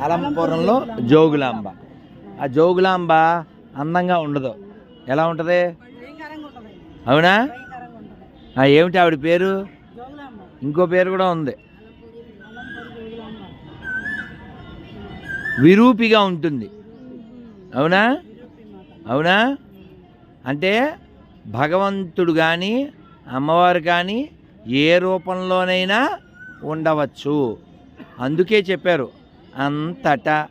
అలంపురంలో జోగులాంబ. ఆ జోగులాంబ అందంగా ఉండదు. ఎలా ఉంటుంది? అవునా? ఏమిటి ఆవిడ పేరు? ఇంకో పేరు కూడా ఉంది. విరూపిగా ఉంటుంది. అవునా? అవునా? అంటే భగవంతుడు కానీ అమ్మవారు కానీ ఏ రూపంలోనైనా ఉండవచ్చు. అందుకే చెప్పారు. అంతటా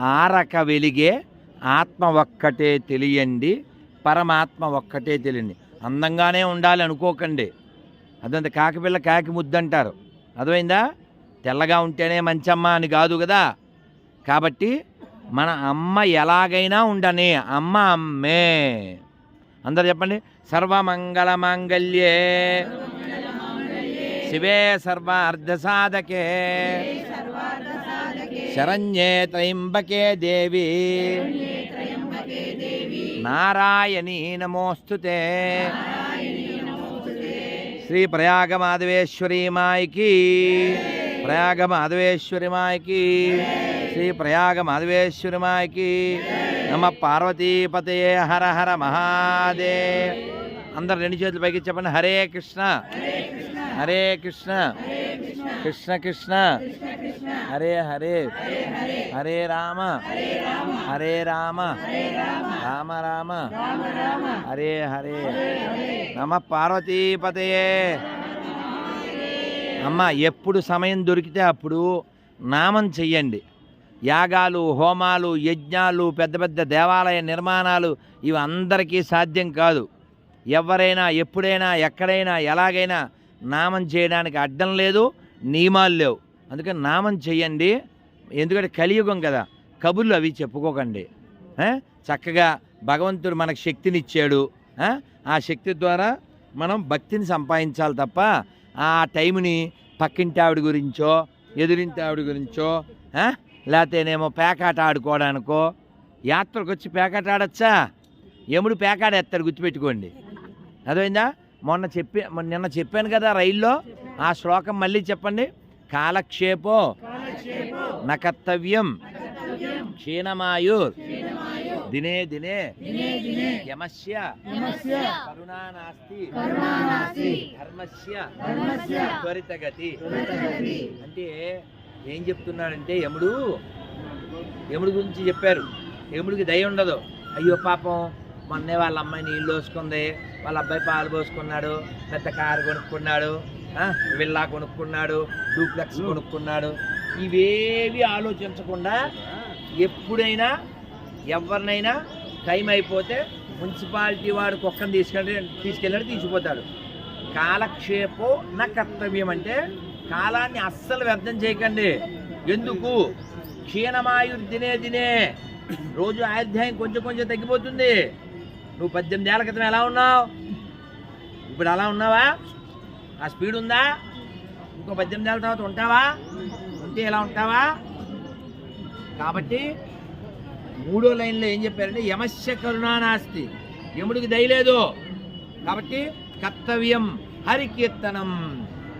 ఆరక వెలిగే ఆత్మ ఒక్కటే తెలియండి పరమాత్మ ఒక్కటే తెలియండి. అందంగానే ఉండాలి అనుకోకండి. అదంత కాకిపిల్ల కాకి ముద్దంటారు. అర్థమైందా? తెల్లగా ఉంటేనే మంచమ్మ అని కాదు కదా. కాబట్టి మన అమ్మ ఎలాగైనా ఉండని అమ్మ అమ్మే. అందరు చెప్పండి. సర్వమంగళ మాంగళ్యే. శివే సర్వార్ధ సాధకే శరణ్యే త్రయంబకే దేవి. నారాయణీ నమోస్తుతే. శ్రీ ప్రయాగ మాధవేశ్వరి మాయకి. ప్రయాగ మాధవేశ్వరి మాయకి. శ్రీ ప్రయాగ మాధవేశ్వరి మాయకి. నమ పార్వతీపతయే హర హర మహాదేవ్. అందరు రెండు చేతులు పైకి చెప్పండి. హరే కృష్ణ. హరే కృష్ణ. కృష్ణ కృష్ణ. హరే హరే. హరే రామ. హరే రామ. రామ రామ. హరే హరే. నమ పార్వతీపతయే. అమ్మ ఎప్పుడు సమయం దొరికితే అప్పుడు నామం చెయ్యండి. యాగాలు హోమాలు యజ్ఞాలు పెద్ద పెద్ద దేవాలయ నిర్మాణాలు ఇవి అందరికీ సాధ్యం కాదు. ఎవరైనా ఎప్పుడైనా ఎక్కడైనా ఎలాగైనా నామం చేయడానికి అడ్డం లేదు. నియమాలు లేవు. అందుకని నామం చెయ్యండి. ఎందుకంటే కలియుగం కదా. కబుర్లు అవి చెప్పుకోకండి. చక్కగా భగవంతుడు మనకు శక్తినిచ్చాడు. ఆ? ఆ శక్తి ద్వారా మనం భక్తిని సంపాదించాలి తప్ప ఆ టైంని పక్కింటి ఆవిడ గురించో ఎదురింటి ఆవిడ గురించో లేకపోతేనేమో పేకాట ఆడుకోవడానికో యాత్రకు వచ్చి పేకాట ఆడచ్చా? ఎముడు పేకాట ఎత్తాడు గుర్తుపెట్టుకోండి. అర్థమైందా? మొన్న చెప్పి నిన్న చెప్పాను కదా రైల్లో. ఆ శ్లోకం మళ్ళీ చెప్పండి. కాలక్షేపో నకర్తవ్యం క్షీణమాయుర్ దినే దినే యమస్య కరుణా నాస్తి ధర్మస్య త్వరితగతి అంటే ఏం చెప్తున్నాడంటే యముడు యముడు గురించి చెప్పారు. యముడికి దయ ఉండదు. అయ్యో పాపం మొన్నే వాళ్ళ అమ్మాయి నీళ్ళు పోసుకుంది వాళ్ళ అబ్బాయి పాలు పోసుకున్నాడు పెద్ద కారు కొనుక్కున్నాడు విల్లా కొనుక్కున్నాడు డూప్లెక్స్ కొనుక్కున్నాడు. ఇవేవి ఆలోచించకుండా ఎప్పుడైనా ఎవరినైనా టైం అయిపోతే మున్సిపాలిటీ వాడు కుక్కను తీసుకెళ్ళి తీసుకెళ్ళాడు తీసిపోతాడు. కాలక్షేపో నా కర్తవ్యం అంటే కాలాన్ని అస్సలు వ్యర్థం చేయకండి. ఎందుకు? క్షీణమాయు దినే దినే రోజు ఆయుర్దాయం కొంచెం కొంచెం తగ్గిపోతుంది. నువ్వు పద్దెనిమిది ఏళ్ళ క్రితం ఎలా ఉన్నావు? ఇప్పుడు అలా ఉన్నావా? ఆ స్పీడ్ ఉందా? ఇంకో పద్దెనిమిది నెలల తర్వాత ఉంటావా? ఉంటే ఎలా ఉంటావా? కాబట్టి మూడో లైన్లో ఏం చెప్పారంటే యమస్య కరుణానాస్తి యముడికి దయలేదు కాబట్టి కర్తవ్యం హరికీర్తనం.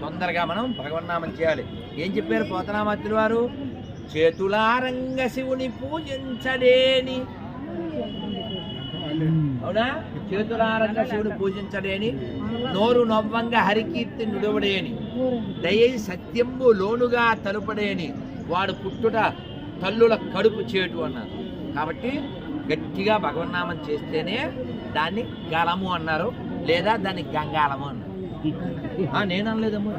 తొందరగా మనం భగవన్నామం చేయాలి. ఏం చెప్పారు పోతనామాత్రి వారు? చేతులారంగ శివుని పూజించడేని అవునా? చేతులారంగ శివుని పూజించడేని నోరు నవ్వంగా హరికీర్తి నుడవడేని దయ సత్యంబు లోనుగా తలుపడేని వాడు పుట్టుట తల్లుల కడుపు చేటు అన్నారు కాబట్టి గట్టిగా భగవన్నామం చేస్తేనే దాన్ని గలము అన్నారు లేదా దాన్ని గంగాళము అన్నారు. ఆ, నేను అనలేదమ్మా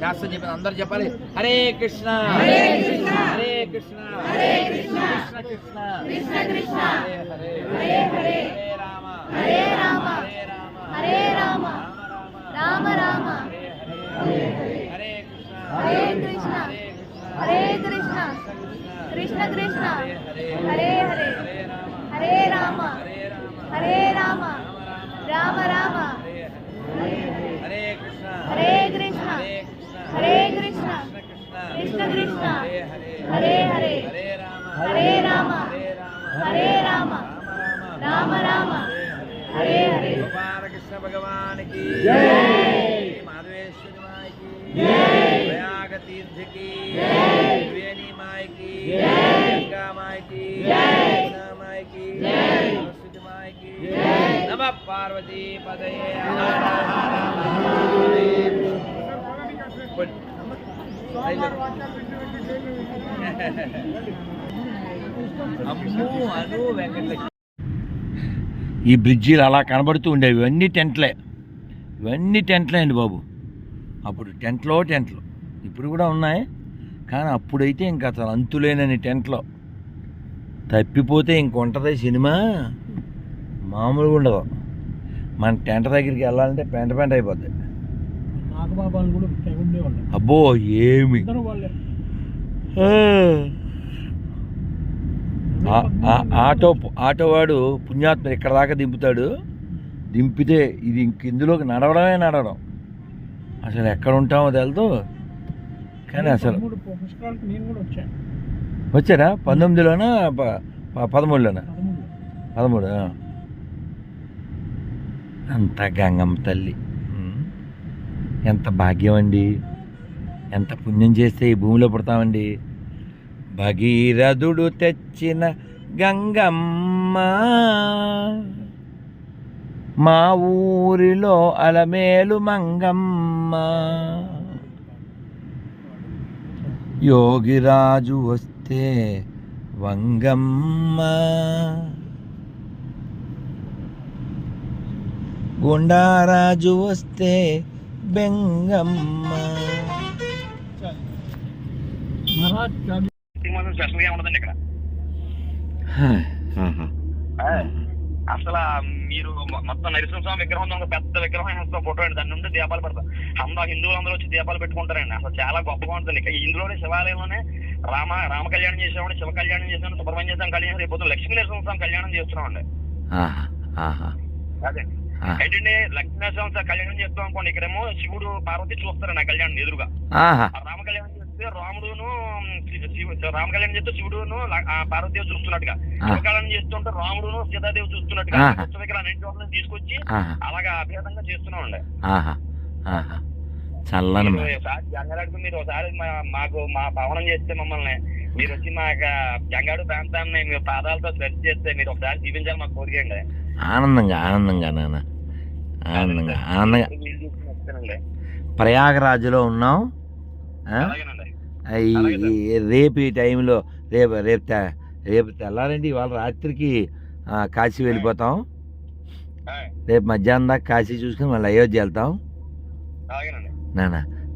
శాస్త్రం చెప్పిన అందరు చెప్పాలి. హరే కృష్ణ. హరే కృష్ణ. హరే కృష్ణ. హరే కృష్ణ. కృష్ణ కృష్ణ. హరే హరే. హరే హరే भगवान की माधवेश्वरी माई की प्रयाग तीर्थ की त्रिवेणी माई की गंगा माई की माई की सरस्वती माई की नमः पार्वती पदये అమ్ము अनु वेंकटेश ఈ బ్రిడ్జీలు అలా కనబడుతూ ఉండేవి. ఇవన్నీ టెంట్లే. ఇవన్నీ టెంట్లే అండి బాబు. అప్పుడు టెంట్లో టెంట్లు. ఇప్పుడు కూడా ఉన్నాయి. కానీ అప్పుడైతే ఇంకా అసలు అంతులేనని టెంట్లో. తప్పిపోతే ఇంకొంటది సినిమా? మామూలుగా ఉండదు. మన టెంట్ దగ్గరికి వెళ్ళాలంటే పెంట పెంట అయిపోద్ది. అబ్బో ఏమి ఇద్దరు వాళ్ళే ఆ- ఆ- ఆటో ఆటో వాడు పుణ్యాత్మ ఇక్కడ దాకా దింపుతాడు? దింపితే ఇది ఇందులోకి నడవడమే నడవడం. అసలు ఎక్కడ ఉంటామో తెలుదు కానీ అసలు వచ్చారా? పంతొమ్మిదిలోనా? పదమూడులోనా? పదమూడు. అంత గంగమ్మ తల్లి. ఎంత భాగ్యం అండి. ఎంత పుణ్యం చేస్తే ఈ భూమిలో పుడతామండి. భగీరథుడు తెచ్చిన గంగమ్మ. మా ఊరిలో అలమేలు మంగమ్మ. యోగిరాజు వస్తే వంగమ్మ. గుండారాజు వస్తే బెంగమ్మ. మాత్రం స్పెషల్గా ఉండదండి ఇక్కడ. అసలు మీరు మొత్తం నరసింహస్వామి విగ్రహం ఉంది, పెద్ద విగ్రహం ఫోటో అండి. దాని నుండి దీపాలు పెడతాం. అందరూ హిందువులు అందరూ వచ్చి దీపాలు పెట్టుకుంటారండి. అసలు చాలా గొప్పగా ఉంటుంది. ఇక్కడ ఇందులోనే శివాలయంలోనే రామ రామ కళ్యాణం చేసామండి శివ కళ్యాణం చేసాం సుబ్రహ్మణ్య స్వామి కళ్యాణం రేపు లక్ష్మీ నరసింహస్వామి కళ్యాణం చేస్తున్నామండి. అదే. ఏంటంటే లక్ష్మీ నరసింహస్వామి కళ్యాణం చేస్తాం అనుకోండి ఇక్కడేమో శివుడు పార్వతి చూస్తారండి ఆ కళ్యాణం ఎదురుగా. రామ కళ్యాణం చేస్తే రాముడును శి- శివ రామ కళ్యాణం చేస్తే శివుడును పార్వతీదేవి చూస్తున్నట్టుగా ఆ. శివ కళ్యాణం చేస్తుంటే రాముడును సీతాదేవి చూస్తున్నట్టుగా ఆహా. పుస్తక విగ్రహాలు అన్నింటి వాళ్ళని తీసుకొచ్చి అలాగా అభేదంగా చేస్తున్నామండి ఆహా. ఆహా. చల్లని జంగాడుకు మీరు ఒకసారి మా- మాకు మా పవనం చేస్తే మమ్మల్ని మీరు వచ్చి మా యొక్క జంగాడు ప్రాంతాన్ని మీరు పాదాలతో స్ప్రెడ్ చేస్తే మీరు ఒకసారి చూపించాలి మాకు కోరికండి ఆనందంగా ఆనందంగా నాన్న. ఆనందంగా ఆనందంగా. ప్రయాగరాజులో ఉన్నాం రేపు ఈ టైంలో రేపు రేపు రేపు తెల్లారండి ఇవాళ రాత్రికి కాశీ వెళ్ళిపోతాం. రేపు మధ్యాహ్నం దాకా కాశీ చూసుకుని మళ్ళీ అయోధ్య వెళ్తాం.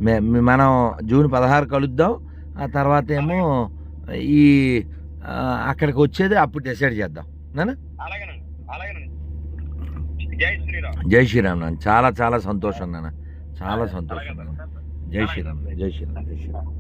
మే- మనం జూన్ పదహారు కలుద్దాం. ఆ తర్వాత ఏమో ఈ అక్కడికి వచ్చేది అప్పుడు డిసైడ్ చేద్దాం. అలాగేనండి. జై శ్రీరామ్. జై శ్రీరామ్ నాన్న. చాలా చాలా సంతోషం నాన్న. చాలా సంతోషం నాన్న. జై శ్రీరామ్ జై శ్రీరామ్ జై శ్రీరామ్.